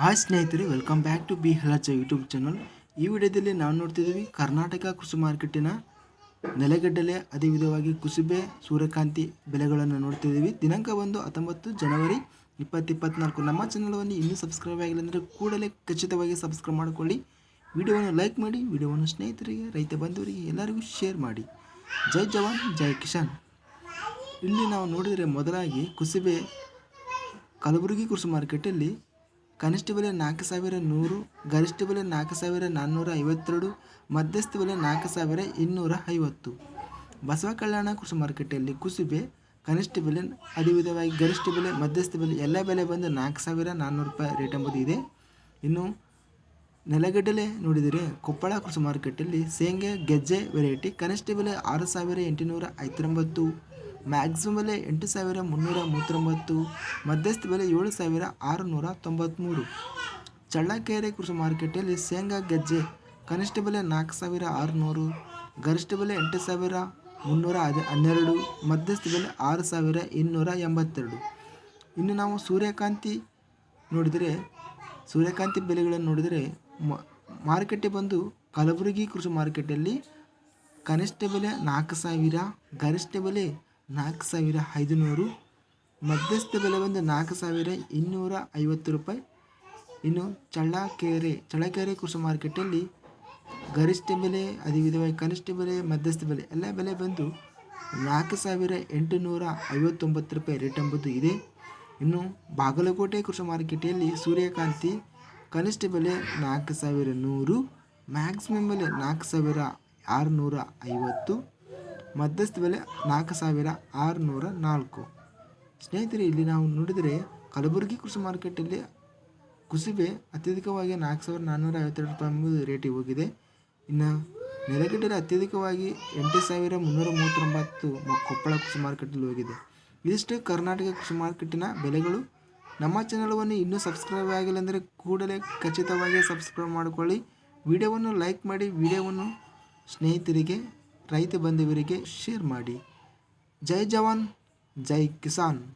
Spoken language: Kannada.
ಹಾಯ್ ಸ್ನೇಹಿತರೆ ವೆಲ್ಕಮ್ ಬ್ಯಾಕ್ ಟು ಬಿ ಹಲಚ ಯೂಟ್ಯೂಬ್ ಚಾನಲ್ ಈ ವಿಡಿಯೋದಲ್ಲಿ ನಾವು ನೋಡ್ತಿದ್ದೀವಿ ಕರ್ನಾಟಕ ಕೃಷಿ ಮಾರ್ಕೆಟಿನ ನೆಲೆಗಡ್ಡಲೆ ಅದೇ ವಿಧವಾಗಿ ಕುಸುಬೆ, ಸೂರ್ಯಕಾಂತಿ ಬೆಲೆಗಳನ್ನು ನೋಡ್ತಿದ್ದೀವಿ. ದಿನಾಂಕ ಒಂದು ಹತ್ತೊಂಬತ್ತು ಜನವರಿ ಇಪ್ಪತ್ತು ಇಪ್ಪತ್ನಾಲ್ಕು ನಮ್ಮ ಚಾನಲನ್ನು ಇನ್ನೂ ಸಬ್ಸ್ಕ್ರೈಬ್ ಆಗಿಲ್ಲ ಅಂದರೆ ಕೂಡಲೇ ಖಚಿತವಾಗಿ ಸಬ್ಸ್ಕ್ರೈಬ್ ಮಾಡಿಕೊಳ್ಳಿ. ವಿಡಿಯೋವನ್ನು ಲೈಕ್ ಮಾಡಿ, ವಿಡಿಯೋವನ್ನು ಸ್ನೇಹಿತರಿಗೆ, ರೈತ ಬಂಧುವರಿಗೆ ಎಲ್ಲರಿಗೂ ಶೇರ್ ಮಾಡಿ. ಜೈ ಜವಾನ್, ಜೈ ಕಿಶಾನ್ ಇಲ್ಲಿ ನಾವು ನೋಡಿದರೆ ಮೊದಲಾಗಿ ಕುಸುಬೆ ಕಲಬುರಗಿ ಕೃಷಿ ಮಾರ್ಕೆಟಲ್ಲಿ ಕನಿಷ್ಠ ಬೆಲೆ ನಾಲ್ಕು ಸಾವಿರ ನೂರು, ಗರಿಷ್ಠ ಬೆಲೆ ನಾಲ್ಕು ಸಾವಿರ ನಾನ್ನೂರ ಐವತ್ತೆರಡು, ಮಧ್ಯಸ್ಥ ಬೆಲೆ ನಾಲ್ಕು ಸಾವಿರ ಇನ್ನೂರ ಐವತ್ತು. ಬಸವ ಕಲ್ಯಾಣ ಕೃಷಿ ಮಾರುಕಟ್ಟೆಯಲ್ಲಿ ಕುಸುಬೆ, ಕನಿಷ್ಠ ಬೆಲೆ ಅದೇ ವಿಧವಾಗಿ ಗರಿಷ್ಠ ಬೆಲೆ, ಮಧ್ಯಸ್ಥ ಬೆಲೆ, ಎಲ್ಲ ಬೆಲೆ ಬಂದು ನಾಲ್ಕು ಸಾವಿರ ನಾನ್ನೂರು ರೂಪಾಯಿ ರೇಟ್ ಎಂಬುದು ಇದೆ. ಇನ್ನು ನೆಲಗಡಲೆ ನೋಡಿದರೆ ಕೊಪ್ಪಳ ಕೃಷಿ ಮಾರುಕಟ್ಟೆಯಲ್ಲಿ ಶೇಂಗೆ, ಗೆಜ್ಜೆ ವೆರೈಟಿ ಕನಿಷ್ಠ ಬೆಲೆ ಆರು ಸಾವಿರ ಎಂಟುನೂರ ಐವತ್ತೊಂಬತ್ತು. ಮ್ಯಾಕ್ಸಿಮಮ್ ಬೆಲೆ ಎಂಟು ಸಾವಿರ ಮುನ್ನೂರ ಮೂವತ್ತೊಂಬತ್ತು, ಮಧ್ಯಸ್ಥ ಬೆಲೆ ಏಳು ಸಾವಿರ ಆರುನೂರ ತೊಂಬತ್ತ್ಮೂರು ಚಳ್ಳಕೆರೆ ಕೃಷಿ ಮಾರುಕಟ್ಟೆಯಲ್ಲಿ ಶೇಂಗಾ ಗೆಜ್ಜೆ, ಕನಿಷ್ಠ ಬೆಲೆ ನಾಲ್ಕು ಸಾವಿರ ಆರುನೂರು, ಗರಿಷ್ಠ ಬೆಲೆ ಎಂಟು ಸಾವಿರ ಮುನ್ನೂರ ಹದಿ, ಹನ್ನೆರಡು, ಮಧ್ಯಸ್ಥ ಬೆಲೆ ಆರು ಸಾವಿರ ಇನ್ನೂರ ಎಂಬತ್ತೆರಡು. ಇನ್ನು ನಾವು ಸೂರ್ಯಕಾಂತಿ ನೋಡಿದರೆ, ಸೂರ್ಯಕಾಂತಿ ಬೆಲೆಗಳನ್ನು ನೋಡಿದರೆ ಮಾರುಕಟ್ಟೆ ಬಂದು ಕಲಬುರಗಿ ಕೃಷಿ ಮಾರುಕಟ್ಟೆಯಲ್ಲಿ ಕನಿಷ್ಠ ಬೆಲೆ ನಾಲ್ಕು ಸಾವಿರ, ಗರಿಷ್ಠ ಬೆಲೆ ನಾಲ್ಕು ಸಾವಿರ ಐದುನೂರು. ಮಧ್ಯಸ್ಥ ಬೆಲೆ ಬಂದು ನಾಲ್ಕು ಸಾವಿರ ಇನ್ನೂರ ಐವತ್ತು ರೂಪಾಯಿ. ಇನ್ನು ಚಳ್ಳಕೆರೆ ಚಳ್ಳಕೆರೆ ಕೃಷಿ ಮಾರ್ಕೆಟಲ್ಲಿ ಗರಿಷ್ಠ ಬೆಲೆ, ಅದೇ ವಿಧವಾಗಿ ಕನಿಷ್ಠ ಬೆಲೆ, ಮಧ್ಯಸ್ಥ ಬೆಲೆ ಎಲ್ಲ ಬೆಲೆ ಬಂದು ನಾಲ್ಕು ಸಾವಿರ ಎಂಟುನೂರ ಐವತ್ತೊಂಬತ್ತು ರೂಪಾಯಿ ರೇಟ್ ಎಂಬುದು ಇದೆ. ಇನ್ನು ಬಾಗಲಕೋಟೆ ಕೃಷಿ ಮಾರುಕಟ್ಟೆಯಲ್ಲಿ ಸೂರ್ಯಕಾಂತಿ ಕನಿಷ್ಠ ಬೆಲೆ ನಾಲ್ಕು ಸಾವಿರ ನೂರು ಮ್ಯಾಕ್ಸಿಮಮ್ ಬೆಲೆ ನಾಲ್ಕು ಸಾವಿರ ಆರುನೂರ ಐವತ್ತು ಮಧ್ಯಸ್ಥ ಬೆಲೆ ನಾಲ್ಕು ಸಾವಿರ ಆರುನೂರ ನಾಲ್ಕು. ಸ್ನೇಹಿತರೆ, ಇಲ್ಲಿ ನಾವು ನೋಡಿದರೆ ಕಲಬುರಗಿ ಕೃಷಿ ಮಾರ್ಕೆಟಲ್ಲಿ ಕುಸುಬೆ ಅತ್ಯಧಿಕವಾಗಿ ನಾಲ್ಕು ಸಾವಿರದ ನಾನ್ನೂರ ಐವತ್ತೆರಡು ರೂಪಾಯಿ ಎಂಬುದು ರೇಟಿಗೆ ಹೋಗಿದೆ. ಇನ್ನು ನೆಲಗಡ್ಡೆ ಅತ್ಯಧಿಕವಾಗಿ ಎಂಟು ಸಾವಿರ ಮುನ್ನೂರ ಮೂವತ್ತೊಂಬತ್ತು ಕೊಪ್ಪಳ ಕೃಷಿ ಮಾರ್ಕೆಟಲ್ಲಿ ಹೋಗಿದೆ. ಇದಿಷ್ಟು ಕರ್ನಾಟಕ ಕೃಷಿ ಮಾರ್ಕೆಟಿನ ಬೆಲೆಗಳು. ನಮ್ಮ ಚಾನಲ್ವನ್ನು ಇನ್ನೂ ಸಬ್ಸ್ಕ್ರೈಬ್ ಆಗಿಲ್ಲ ಅಂದರೆ ಕೂಡಲೇ ಖಚಿತವಾಗಿ ಸಬ್ಸ್ಕ್ರೈಬ್ ಮಾಡಿಕೊಳ್ಳಿ. ವಿಡಿಯೋವನ್ನು ಲೈಕ್ ಮಾಡಿ, ವಿಡಿಯೋವನ್ನು ಸ್ನೇಹಿತರಿಗೆ ರೈತ ಬಂಧುವರಿಗೆ ಶೇರ್ ಮಾಡಿ. ಜೈ ಜವಾನ್ ಜೈ ಕಿಸಾನ್.